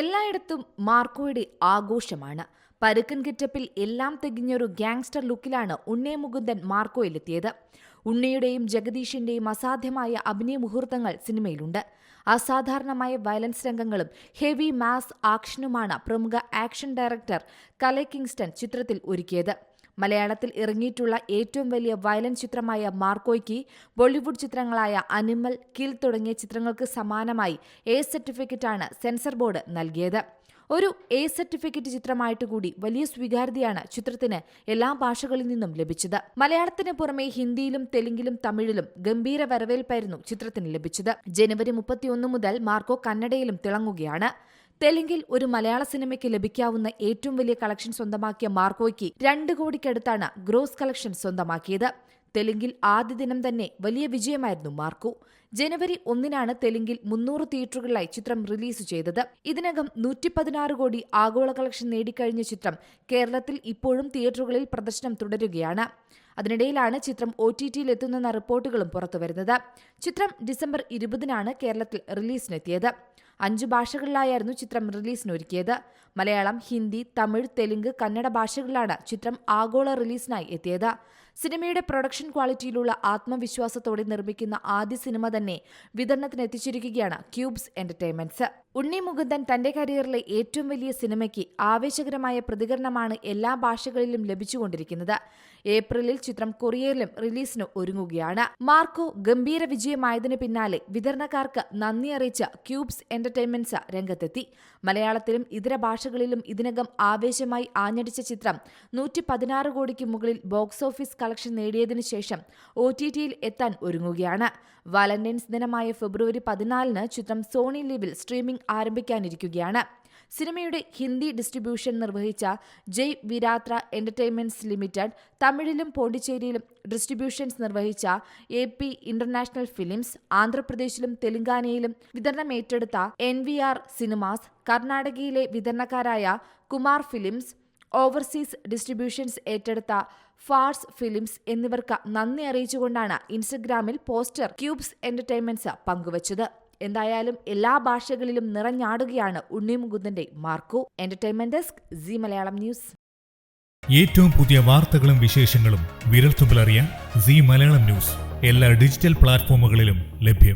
എല്ലായിടത്തും മാർക്കോയുടെ ആഘോഷമാണ്. പരുക്കൻ കിറ്റപ്പിൽ എല്ലാം തികഞ്ഞൊരു ഗ്യാങ്സ്റ്റർ ലുക്കിലാണ് ഉണ്ണേ മുകുന്ദൻ മാർക്കോയിലെത്തിയത്. ഉണ്ണിയുടെയും ജഗദീഷിന്റെയും അസാധ്യമായ അഭിനയ മുഹൂർത്തങ്ങൾ സിനിമയിലുണ്ട്. അസാധാരണമായ വയലൻസ് രംഗങ്ങളും ഹെവി മാസ് ആക്ഷനുമാണ് പ്രമുഖ ആക്ഷൻ ഡയറക്ടർ കലെ കിങ്സ്റ്റൺ ചിത്രത്തിൽ ഒരുക്കിയത്. മലയാളത്തിൽ ഇറങ്ങിയിട്ടുള്ള ഏറ്റവും വലിയ വയലൻസ് ചിത്രമായ മാർക്കോയ്ക്ക് ബോളിവുഡ് ചിത്രങ്ങളായ അനിമൽ കിൽ തുടങ്ങിയ ചിത്രങ്ങൾക്ക് സമാനമായി എ സർട്ടിഫിക്കറ്റാണ് സെൻസർ ബോർഡ് നൽകിയത്. ഒരു എ സർട്ടിഫിക്കറ്റ് ചിത്രമായിട്ട് കൂടി വലിയ സ്വീകാര്യതയാണ് ചിത്രത്തിന് എല്ലാ ഭാഷകളിൽ നിന്നും ലഭിച്ചത്. മലയാളത്തിന് പുറമെ ഹിന്ദിയിലും തെലുങ്കിലും തമിഴിലും ഗംഭീര വരവേൽപ്പായിരുന്നു ചിത്രത്തിന് ലഭിച്ചത്. ജനുവരി മുപ്പത്തിയൊന്ന് മുതൽ മാർക്കോ കന്നഡയിലും തിളങ്ങുകയാണ്. തെലുങ്കിൽ ഒരു മലയാള സിനിമയ്ക്ക് ലഭിക്കാവുന്ന ഏറ്റവും വലിയ കളക്ഷൻ സ്വന്തമാക്കിയ മാർക്കോയ്ക്ക് രണ്ട് കോടിക്കടുത്താണ് ഗ്രോസ് കളക്ഷൻ സ്വന്തമാക്കിയത്. തെലുങ്കിൽ ആദ്യ ദിനം തന്നെ വലിയ വിജയമായിരുന്നു മാർക്കോ. ജനുവരി ഒന്നിനാണ് തെലുങ്കിൽ മുന്നൂറ് തിയേറ്ററുകളിലായി ചിത്രം റിലീസ് ചെയ്തത്. ഇതിനകം നൂറ്റി പതിനാറ് കോടി ആഗോള കളക്ഷൻ നേടിക്കഴിഞ്ഞ ചിത്രം കേരളത്തിൽ ഇപ്പോഴും തിയേറ്ററുകളിൽ പ്രദർശനം തുടരുകയാണ്. അതിനിടയിലാണ് ചിത്രം ഒ ടി ടിയിൽ എത്തുന്നെന്ന റിപ്പോർട്ടുകളും പുറത്തുവരുന്നത്. ചിത്രം ഡിസംബർ ഇരുപതിനാണ് കേരളത്തിൽ റിലീസിനെത്തിയത്. അഞ്ചു ഭാഷകളിലായിരുന്നു ചിത്രം റിലീസിനൊരുക്കിയത്. മലയാളം ഹിന്ദി തമിഴ് തെലുങ്ക് കന്നഡ ഭാഷകളിലാണ് ചിത്രം ആഗോള റിലീസിനായി എത്തിയത്. സിനിമയുടെ പ്രൊഡക്ഷൻ ക്വാളിറ്റിയിലുള്ള ആത്മവിശ്വാസത്തോടെ നിർമ്മിക്കുന്ന ആദ്യ സിനിമ തന്നെ വിതരണത്തിനെത്തിച്ചിരിക്കുകയാണ് ക്യൂബ്സ് എന്റർടൈൻമെന്റ്സ്. ഉണ്ണി മുകുന്ദൻ തന്റെ കരിയറിലെ ഏറ്റവും വലിയ സിനിമയ്ക്ക് ആവേശകരമായ പ്രതികരണമാണ് എല്ലാ ഭാഷകളിലും ലഭിച്ചുകൊണ്ടിരിക്കുന്നത്. ഏപ്രിലിൽ ചിത്രം കൊറിയയിലും റിലീസിന് ഒരുങ്ങുകയാണ്. മാർക്കോ ഗംഭീര വിജയമായതിനു പിന്നാലെ വിതരണക്കാർക്ക് നന്ദി അറിയിച്ച ക്യൂബ്സ് എന്റർടൈൻമെന്റ്സ് രംഗത്തെത്തി. മലയാളത്തിലും ഇതര ഭാഷകളിലും ഇതിനകം ആവേശമായി ആഞ്ഞടിച്ച ചിത്രം നൂറ്റി പതിനാറ് കോടിക്ക് മുകളിൽ ബോക്സ് ഓഫീസ് കളക്ഷൻ നേടിയതിനു ശേഷം ഒ ടി ടിയിൽ എത്താൻ ഒരുങ്ങുകയാണ്. വാലന്റൈൻസ് ദിനമായ ഫെബ്രുവരി പതിനാലിന് ചിത്രം സോണി ലിവിൽ സ്ട്രീമിംഗ് ആരംഭിക്കാനിരിക്കുകയാണ്. സിനിമയുടെ ഹിന്ദി ഡിസ്ട്രിബ്യൂഷൻ നിർവഹിച്ച ജയ് വിരാത്ര എന്റർടൈൻമെന്റ്സ് ലിമിറ്റഡ് തമിഴിലും പോണ്ടിച്ചേരിയിലും ഡിസ്ട്രിബ്യൂഷൻസ് നിർവഹിച്ച എ പി ഇന്റർനാഷണൽ ഫിലിംസ് ആന്ധ്രാപ്രദേശിലും തെലങ്കാനയിലും വിതരണം ഏറ്റെടുത്ത എൻ വി ആർ സിനിമാസ് കർണാടകയിലെ വിതരണക്കാരായ കുമാർ ഫിലിംസ് ഓവർസീസ് ഡിസ്ട്രിബ്യൂഷൻസ് ഏറ്റെടുത്ത ഫാർസ് ഫിലിംസ് എന്നിവർക്ക് നന്ദി അറിയിച്ചുകൊണ്ടാണ് ഇൻസ്റ്റഗ്രാമിൽ പോസ്റ്റർ ക്യൂബ്സ് എന്റർടൈൻമെന്റ്സ് പങ്കുവച്ചത്. എന്തായാലും എല്ലാ ഭാഷകളിലും നിറഞ്ഞാടുകയാണ് Unni മുകുന്ദന്റെ Marco. Entertainment desk Zee Malayalam news ഏറ്റവും പുതിയ വാർത്തകളും വിശേഷങ്ങളും വിരൽത്തുമ്പിലറിയാൻ സി മലയാളം ന്യൂസ് എല്ലാ ഡിജിറ്റൽ പ്ലാറ്റ്ഫോമുകളിലും ലഭ്യം.